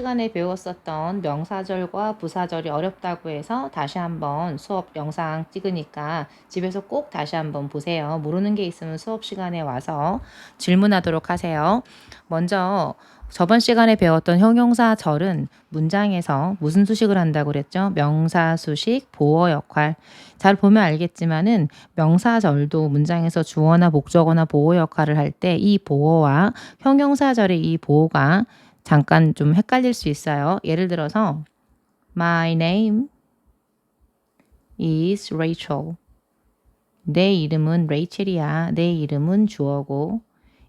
시간에 배웠었던 명사절과 부사절이 어렵다고 해서 다시 한번 수업 영상 찍으니까 집에서 꼭 다시 한번 보세요. 모르는 게 있으면 수업 시간에 와서 질문하도록 하세요. 먼저 저번 시간에 배웠던 형용사 절은 문장에서 무슨 수식을 한다고 그랬죠? 명사 수식, 보어 역할. 잘 보면 알겠지만은 명사절도 문장에서 주어나 목적어나 보어 역할을 할 때 이 보어와 형용사절의 이 보어가 잠깐 좀 헷갈릴 수 있어요. 예를 들어서 My name is Rachel. 내 이름은 레이첼이야. 내 이름은 주어고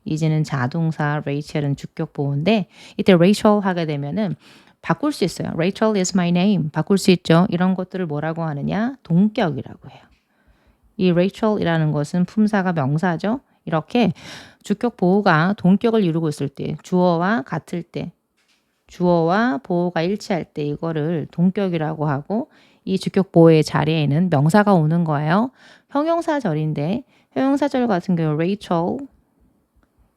이제는 자동사, 레이첼은 주격 보호인데 이때 Rachel 하게 되면은 바꿀 수 있어요. Rachel is my name. 바꿀 수 있죠. 이런 것들을 뭐라고 하느냐? 동격이라고 해요. 이 Rachel이라는 것은 품사가 명사죠. 이렇게 주격 보호가 동격을 이루고 있을 때, 주어와 같을 때, 주어와 보호가 일치할 때 이거를 동격이라고 하고 이 주격 보호의 자리에는 명사가 오는 거예요. 형용사절인데 형용사절 같은 경우 Rachel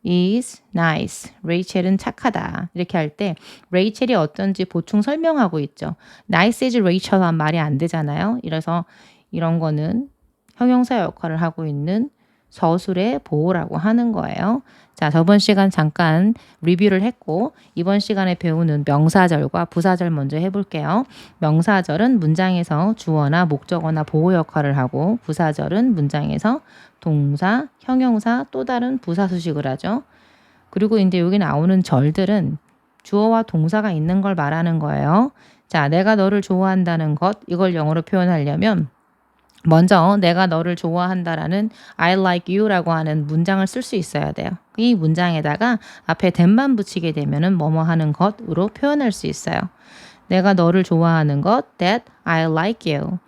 is nice. 레이첼은 착하다. 이렇게 할 때 레이첼이 어떤지 보충 설명하고 있죠. nice is Rachel 한 말이 안 되잖아요. 이래서 이런 거는 형용사 역할을 하고 있는 서술의 보호라고 하는 거예요. 자, 저번 시간 잠깐 리뷰를 했고 이번 시간에 배우는 명사절과 부사절 먼저 해볼게요. 명사절은 문장에서 주어나 목적어나 보호 역할을 하고 부사절은 문장에서 동사, 형용사, 또 다른 부사 수식을 하죠. 그리고 이제 여기 나오는 절들은 주어와 동사가 있는 걸 말하는 거예요. 자, 내가 너를 좋아한다는 것, 이걸 영어로 표현하려면 먼저 내가 너를 좋아한다라는 I like you라고 하는 문장을 쓸 수 있어야 돼요. 이 문장에다가 앞에 된만 붙이게 되면은 뭐뭐 하는 것으로 표현할 수 있어요. 내가 너를 좋아하는 것 that I like you.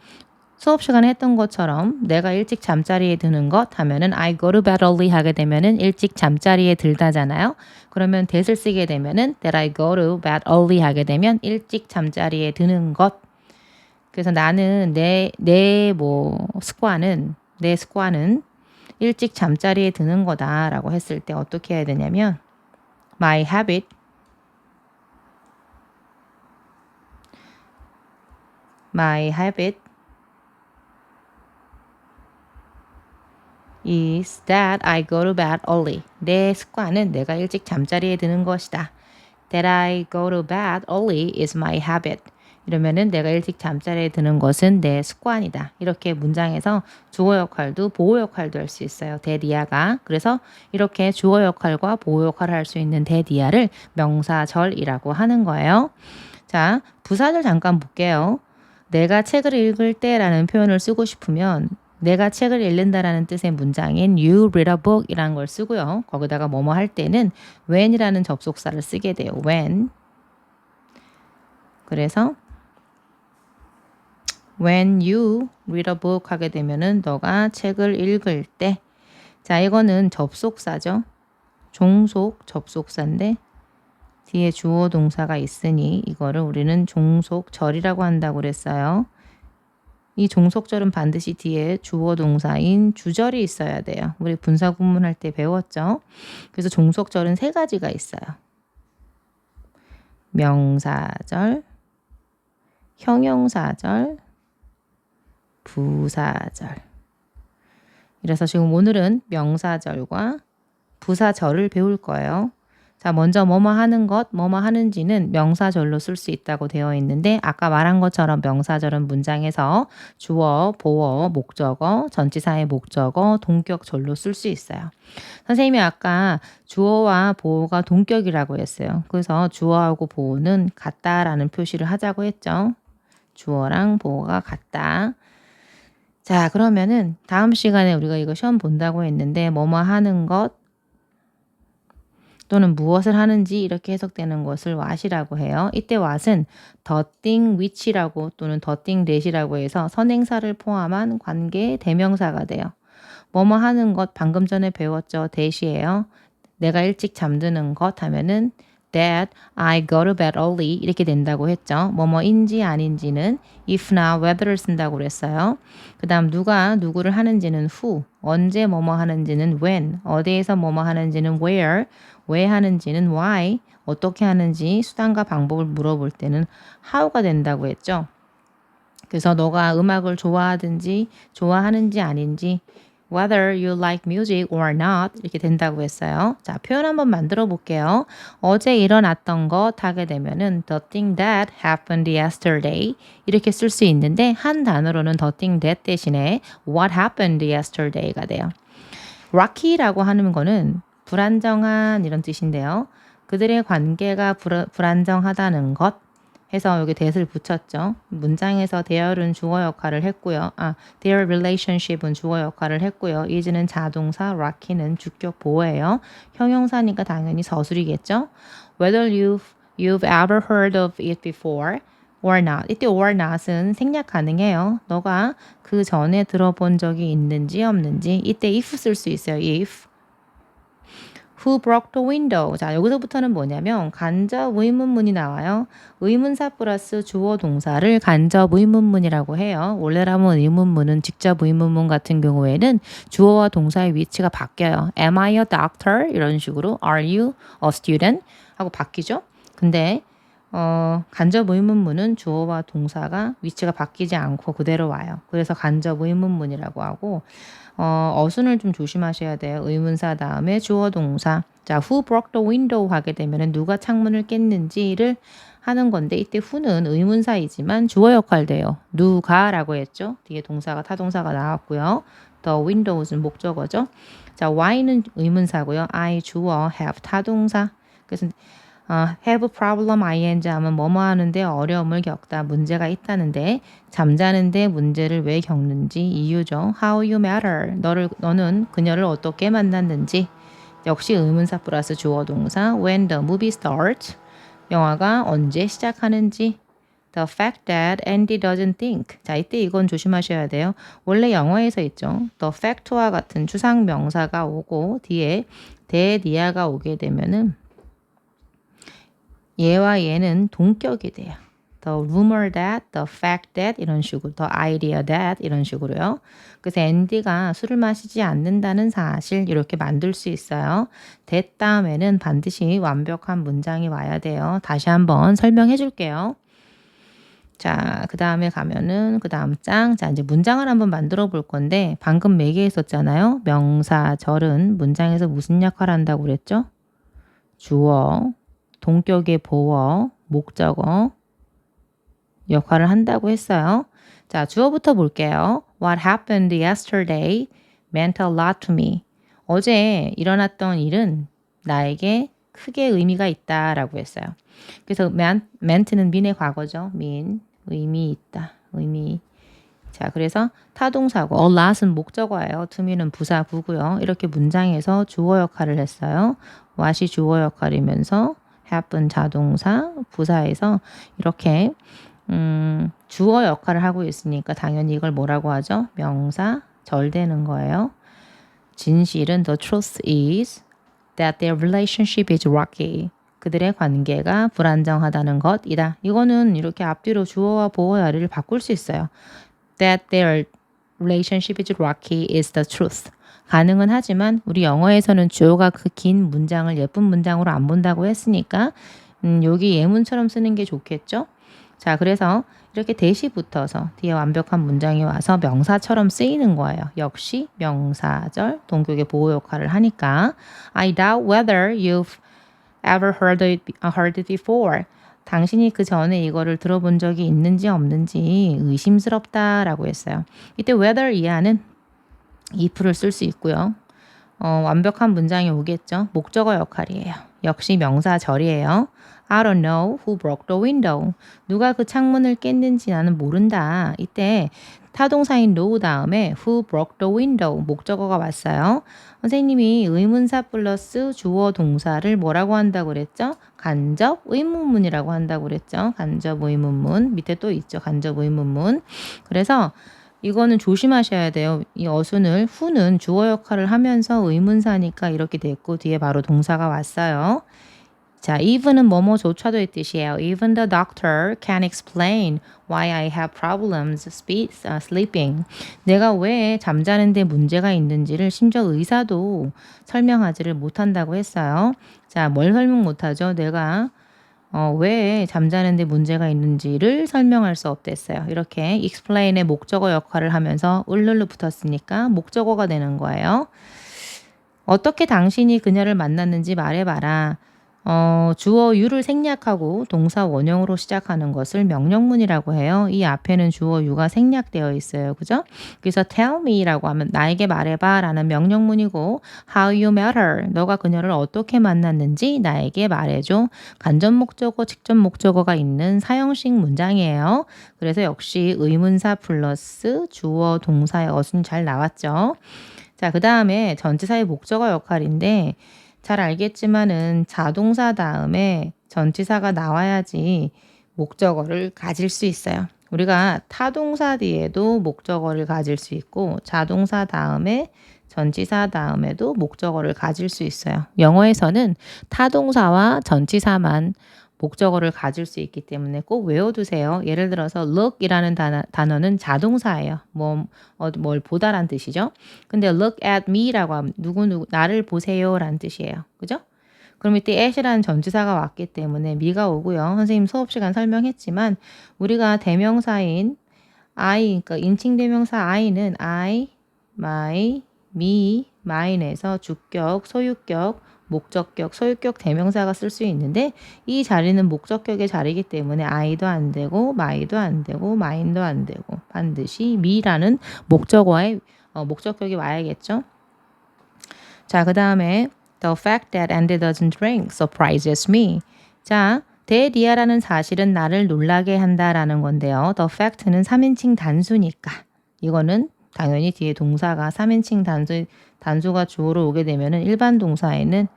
수업 시간에 했던 것처럼 내가 일찍 잠자리에 드는 것 하면은 I go to bed early 하게 되면은 일찍 잠자리에 들다잖아요. 그러면 that을 쓰게 되면은 that I go to bed early 하게 되면 일찍 잠자리에 드는 것 그래서 나는 내 내 뭐 습관은 내 습관은 일찍 잠자리에 드는 거다라고 했을 때 어떻게 해야 되냐면 my habit my habit is that I go to bed early. 내 습관은 내가 일찍 잠자리에 드는 것이다. That I go to bed early is my habit. 이러면은 내가 일찍 잠자리에 드는 것은 내 습관이다. 이렇게 문장에서 주어 역할도 보호 역할도 할 수 있어요. 대디아가. 그래서 이렇게 주어 역할과 보호 역할을 할 수 있는 대디아를 명사절이라고 하는 거예요. 자, 부사절 잠깐 볼게요. 내가 책을 읽을 때라는 표현을 쓰고 싶으면 내가 책을 읽는다라는 뜻의 문장인 you read a book 이라는 걸 쓰고요. 거기다가 뭐뭐 할 때는 when이라는 접속사를 쓰게 돼요. when. 그래서 when you read a book 하게 되면은 너가 책을 읽을 때. 자, 이거는 접속사죠. 종속 접속사인데 뒤에 주어 동사가 있으니 이거를 우리는 종속절이라고 한다고 그랬어요. 이 종속절은 반드시 뒤에 주어 동사인 주절이 있어야 돼요. 우리 분사 구문할 때 배웠죠. 그래서 종속절은 세 가지가 있어요. 명사절, 형용사절, 부사절. 이래서 지금 오늘은 명사절과 부사절을 배울 거예요. 자, 먼저 뭐뭐 하는 것, 뭐뭐 하는지는 명사절로 쓸 수 있다고 되어 있는데 아까 말한 것처럼 명사절은 문장에서 주어, 보어, 목적어, 전치사의 목적어, 동격절로 쓸 수 있어요. 선생님이 아까 주어와 보어가 동격이라고 했어요. 그래서 주어하고 보어는 같다라는 표시를 하자고 했죠. 주어랑 보어가 같다. 자, 그러면은 다음 시간에 우리가 이거 시험 본다고 했는데 뭐뭐 하는 것 또는 무엇을 하는지 이렇게 해석되는 것을 what이라고 해요. 이때 what은 the thing which라고 또는 the thing that이라고 해서 선행사를 포함한 관계 대명사가 돼요. 뭐뭐 하는 것 방금 전에 배웠죠. that이에요. 내가 일찍 잠드는 것 하면은 that I go to bed early 이렇게 된다고 했죠. 뭐뭐인지 아닌지는 if나 whether를 쓴다고 그랬어요. 그 다음 누가 누구를 하는지는 who, 언제 뭐뭐 하는지는 when, 어디에서 뭐뭐 하는지는 where, 왜 하는지는 why, 어떻게 하는지 수단과 방법을 물어볼 때는 how가 된다고 했죠. 그래서 너가 음악을 좋아하든지 좋아하는지 아닌지 whether you like music or not 이렇게 된다고 했어요. 자, 표현 한번 만들어 볼게요. 어제 일어났던 것 하게 되면은 the thing that happened yesterday 이렇게 쓸 수 있는데 한 단어로는 the thing that 대신에 what happened yesterday가 돼요. rocky라고 하는 거는 불안정한 이런 뜻인데요. 그들의 관계가 불, 불안정하다는 것 해서 여기 that을 붙였죠. 문장에서 there은 주어 역할을 했고요. 아, their relationship은 주어 역할을 했고요. is는 자동사, rocky는 주격 보호예요. 형용사니까 당연히 서술이겠죠. Whether you've, you've ever heard of it before or not. 이때 or not은 생략 가능해요. 너가 그 전에 들어본 적이 있는지 없는지 이때 if 쓸 수 있어요. if. Who broke the window? 자, 여기서부터는 뭐냐면 간접 의문문이 나와요. 의문사 플러스 주어 동사를 간접 의문문이라고 해요. 원래라면 의문문은 직접 의문문 같은 경우에는 주어와 동사의 위치가 바뀌어요. Am I a doctor? 이런 식으로 Are you a student? 하고 바뀌죠. 근데 어, 간접 의문문은 주어와 동사가 위치가 바뀌지 않고 그대로 와요. 그래서 간접 의문문이라고 하고 어, 어순을 좀 조심하셔야 돼요. 의문사 다음에 주어 동사. 자, who broke the window 하게 되면은 누가 창문을 깼는지를 하는 건데 이때 who는 의문사이지만 주어 역할 돼요. 누가라고 했죠. 뒤에 동사가 타동사가 나왔고요. the windows는 목적어죠. 자, why는 의문사고요. I 주어, have 타동사. 그래서 어, have problem ing 하면 뭐뭐 하는데 어려움을 겪다 문제가 있다는데 잠자는데 문제를 왜 겪는지 이유죠. How you matter. 너를 너는 그녀를 어떻게 만났는지. 역시 의문사 플러스 주어 동사. When the movie starts. 영화가 언제 시작하는지. The fact that Andy doesn't think. 자, 이때 이건 조심하셔야 돼요. 원래 영어에서 있죠. The fact와 같은 추상 명사가 오고 뒤에 대니아가 오게 되면은 얘와 얘는 동격이 돼요. The rumor that, the fact that 이런 식으로, the idea that 이런 식으로요. 그래서 앤디가 술을 마시지 않는다는 사실 이렇게 만들 수 있어요. that 다음에는 반드시 완벽한 문장이 와야 돼요. 다시 한번 설명해 줄게요. 자, 그 다음에 가면은 그 다음 장. 자, 이제 문장을 한번 만들어 볼 건데 방금 매개했었잖아요. 명사, 절은 문장에서 무슨 역할을 한다고 그랬죠? 주어, 동격의 보어, 목적어 역할을 한다고 했어요. 자, 주어부터 볼게요. What happened yesterday meant a lot to me. 어제 일어났던 일은 나에게 크게 의미가 있다라고 했어요. 그래서 meant는 mean의 과거죠. mean 의미 있다. 의미 자, 그래서 타동사고 a lot은 목적어예요. to me는 부사 구고요. 이렇게 문장에서 주어 역할을 했어요. what이 주어 역할이면서 happen 자동사 부사에서 이렇게 음, 주어 역할을 하고 있으니까 당연히 이걸 뭐라고 하죠? 명사 절되는 거예요. 진실은 the truth is that their relationship is rocky. 그들의 관계가 불안정하다는 것이다. 이거는 이렇게 앞뒤로 주어와 보어 자리를 바꿀 수 있어요. That their relationship is rocky is the truth. 가능은 하지만 우리 영어에서는 주어가 그 긴 문장을 예쁜 문장으로 안 본다고 했으니까 음, 여기 예문처럼 쓰는 게 좋겠죠? 자, 그래서 이렇게 대시 붙어서 뒤에 완벽한 문장이 와서 명사처럼 쓰이는 거예요. 역시 명사절 동격의 보호 역할을 하니까 I doubt whether you've ever heard it, heard it before. 당신이 그 전에 이거를 들어본 적이 있는지 없는지 의심스럽다라고 했어요. 이때 whether 이하는 if를 쓸 수 있고요. 어, 완벽한 문장이 오겠죠. 목적어 역할이에요. 역시 명사절이에요. I don't know who broke the window. 누가 그 창문을 깼는지 나는 모른다. 이때 타동사인 know 다음에 who broke the window 목적어가 왔어요. 선생님이 의문사 플러스 주어 동사를 뭐라고 한다고 그랬죠? 간접 의문문이라고 한다고 그랬죠? 간접 의문문 밑에 또 있죠. 간접 의문문. 그래서 이거는 조심하셔야 돼요. 이 어순을 후는 주어 역할을 하면서 의문사니까 이렇게 됐고 뒤에 바로 동사가 왔어요. 자, even은 뭐뭐조차도의 뜻이에요. Even the doctor can explain why I have problems uh, sleeping. 내가 왜 잠자는데 문제가 있는지를 심지어 의사도 설명하지를 못한다고 했어요. 자, 뭘 설명 못하죠? 내가 어, 왜 잠자는데 문제가 있는지를 설명할 수 없댔어요. 이렇게 explain의 목적어 역할을 하면서 을룰루 붙었으니까 목적어가 되는 거예요. 어떻게 당신이 그녀를 만났는지 말해봐라. 어, 주어 유를 생략하고 동사 원형으로 시작하는 것을 명령문이라고 해요. 이 앞에는 주어 유가 생략되어 있어요. 그죠? 그래서 tell me라고 하면 나에게 말해봐 라는 명령문이고 how you met her 너가 그녀를 어떻게 만났는지 나에게 말해줘. 간접 목적어, 직접 목적어가 있는 사형식 문장이에요. 그래서 역시 의문사 플러스 주어 동사의 어순 잘 나왔죠. 자, 그 다음에 전치사의 목적어 역할인데 잘 알겠지만은 자동사 다음에 전치사가 나와야지 목적어를 가질 수 있어요. 우리가 타동사 뒤에도 목적어를 가질 수 있고 자동사 다음에 전치사 다음에도 목적어를 가질 수 있어요. 영어에서는 타동사와 전치사만 목적어를 가질 수 있기 때문에 꼭 외워두세요. 예를 들어서 look이라는 단어, 는 자동사예요. 뭐, 어, 뭘 보다란 뜻이죠. 근데 look at me라고 하면 누구누구 나를 보세요라는 뜻이에요. 그죠? 그럼 이때 at이라는 전치사가 왔기 때문에 me가 오고요. 선생님 수업 시간 설명했지만 우리가 대명사인 I, 그러니까 인칭 대명사 I는 I, my, me, mine에서 주격, 소유격, 목적격, 소유격 대명사가 쓸 수 있는데 이 자리는 목적격의 자리이기 때문에 I도 안 되고 my도 안 되고 mine도 안 되고 반드시 me라는 목적어의 어, 목적격이 와야겠죠. 자, 그 다음에 The fact that Andy doesn't drink surprises me. 자, 대리아라는 사실은 나를 놀라게 한다라는 건데요. The fact는 3인칭 단수니까 이거는 당연히 뒤에 동사가 3인칭 단수, 단수가 주어로 오게 되면은 일반 동사에는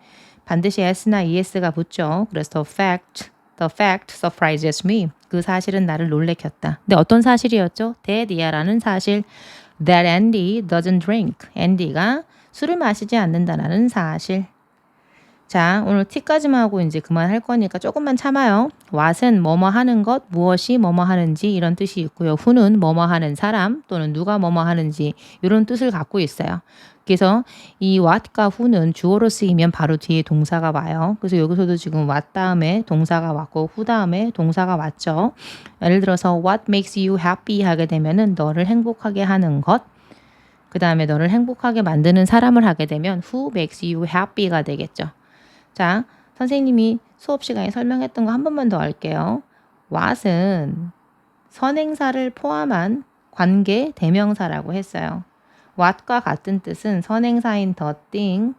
반드시 s나 es가 붙죠. 그래서 the fact, the fact surprises me. 그 사실은 나를 놀래켰다. 근데 어떤 사실이었죠? 대디아라는 사실. That Andy doesn't drink. 앤디가 술을 마시지 않는다라는 사실. 자, 오늘 T까지만 하고 이제 그만할 거니까 조금만 참아요. what은 뭐뭐 하는 것, 무엇이 뭐뭐 하는지 이런 뜻이 있고요. who는 뭐뭐 하는 사람 또는 누가 뭐뭐 하는지 이런 뜻을 갖고 있어요. 그래서 이 what과 who는 주어로 쓰이면 바로 뒤에 동사가 와요. 그래서 여기서도 지금 what 다음에 동사가 왔고 who 다음에 동사가 왔죠. 예를 들어서 what makes you happy 하게 되면은 너를 행복하게 하는 것. 그 다음에 너를 행복하게 만드는 사람을 하게 되면 who makes you happy가 되겠죠. 자, 선생님이 수업 시간에 설명했던 거 한 번만 더 할게요. what은 선행사를 포함한 관계 대명사라고 했어요. what과 같은 뜻은 선행사인 the thing,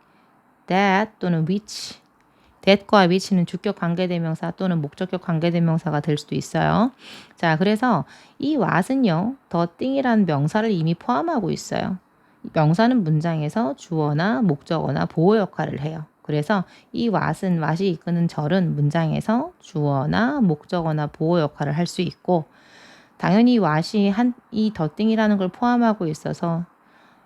that 또는 which. that과 which는 주격 관계대명사 또는 목적격 관계대명사가 될 수도 있어요. 자, 그래서 이 what은요, the thing이라는 명사를 이미 포함하고 있어요. 명사는 문장에서 주어나 목적어나 보호 역할을 해요. 그래서 이 what은 what이 이끄는 절은 문장에서 주어나 목적어나 보호 역할을 할 수 있고 당연히 what이 한 이 더띵이라는 걸 포함하고 있어서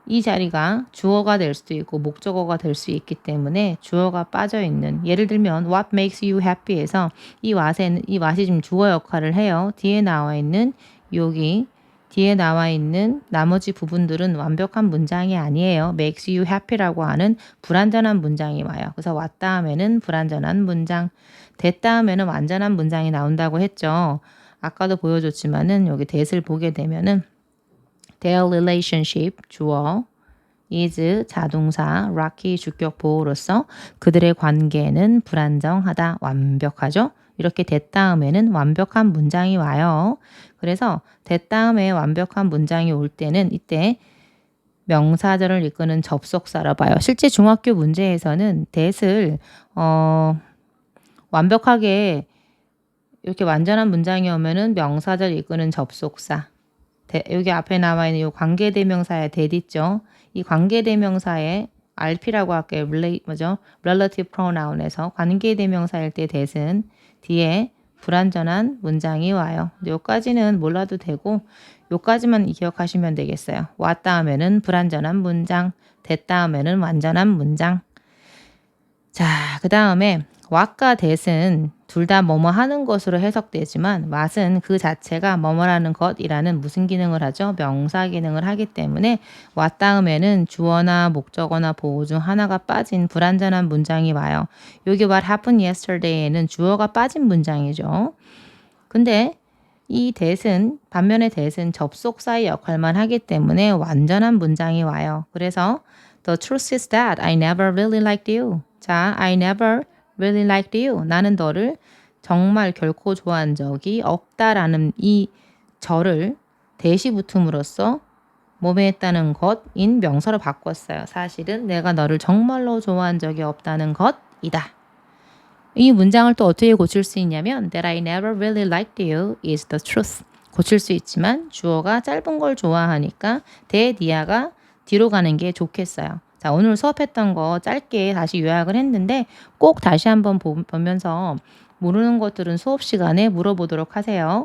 이 자리가 주어가 될 수도 있고 목적어가 될 수 있기 때문에 주어가 빠져 있는 예를 들면 what makes you happy에서 이 what에는 이 what이 지금 주어 역할을 해요. 뒤에 나와 있는 여기 뒤에 나와 있는 나머지 부분들은 완벽한 문장이 아니에요. makes you happy라고 하는 불완전한 문장이 와요. 그래서 왔 다 음에는 불완전한 문장, 됐 다 음에는 완전한 문장이 나온다고 했죠. 아까도 보여줬지만은 여기 that을 보게 되면은 their relationship 주어 is 자동사 rocky 주격 보호로서 그들의 관계는 불안정하다 완벽하죠. 이렇게 됐 다음에는 완벽한 문장이 와요. 그래서 됐 다음에 완벽한 문장이 올 때는 이때 명사절을 이끄는 접속사라 봐요. 실제 중학교 문제에서는 that을 어, 완벽하게 이렇게 완전한 문장이 오면은 명사절 이끄는 접속사. 대, 여기 앞에 나와 있는 이 관계대명사의 that 있죠. 이 관계대명사의 RP라고 할게요. 뭐죠? relative pronoun에서 관계대명사일 때 that은 뒤에 불완전한 문장이 와요. 요까지는 몰라도 되고 요까지만 기억하시면 되겠어요. 왔 다음에는 불완전한 문장, 됐 다음에는 완전한 문장. 자, 그 다음에 what과 that은 둘 다 뭐뭐 하는 것으로 해석되지만 what은 그 자체가 뭐뭐라는 것이라는 무슨 기능을 하죠? 명사 기능을 하기 때문에 what 다음에는 주어나 목적어나 보호 중 하나가 빠진 불완전한 문장이 와요. 여기 what happened yesterday에는 주어가 빠진 문장이죠. 근데 이 that은 반면에 that은 접속사의 역할만 하기 때문에 완전한 문장이 와요. 그래서 The truth is that I never really liked you. 자, I never really liked you. 나는 너를 정말 결코 좋아한 적이 없다라는 이 절을 대시 붙음으로써 몸에 했다는 것인 명사로 바꿨어요. 사실은 내가 너를 정말로 좋아한 적이 없다는 것이다. 이 문장을 또 어떻게 고칠 수 있냐면 That I never really liked you is the truth. 고칠 수 있지만 주어가 짧은 걸 좋아하니까 대디아가 뒤로 가는 게 좋겠어요. 자, 오늘 수업했던 거 짧게 다시 요약을 했는데 꼭 다시 한번 보- 보면서 모르는 것들은 수업 시간에 물어보도록 하세요.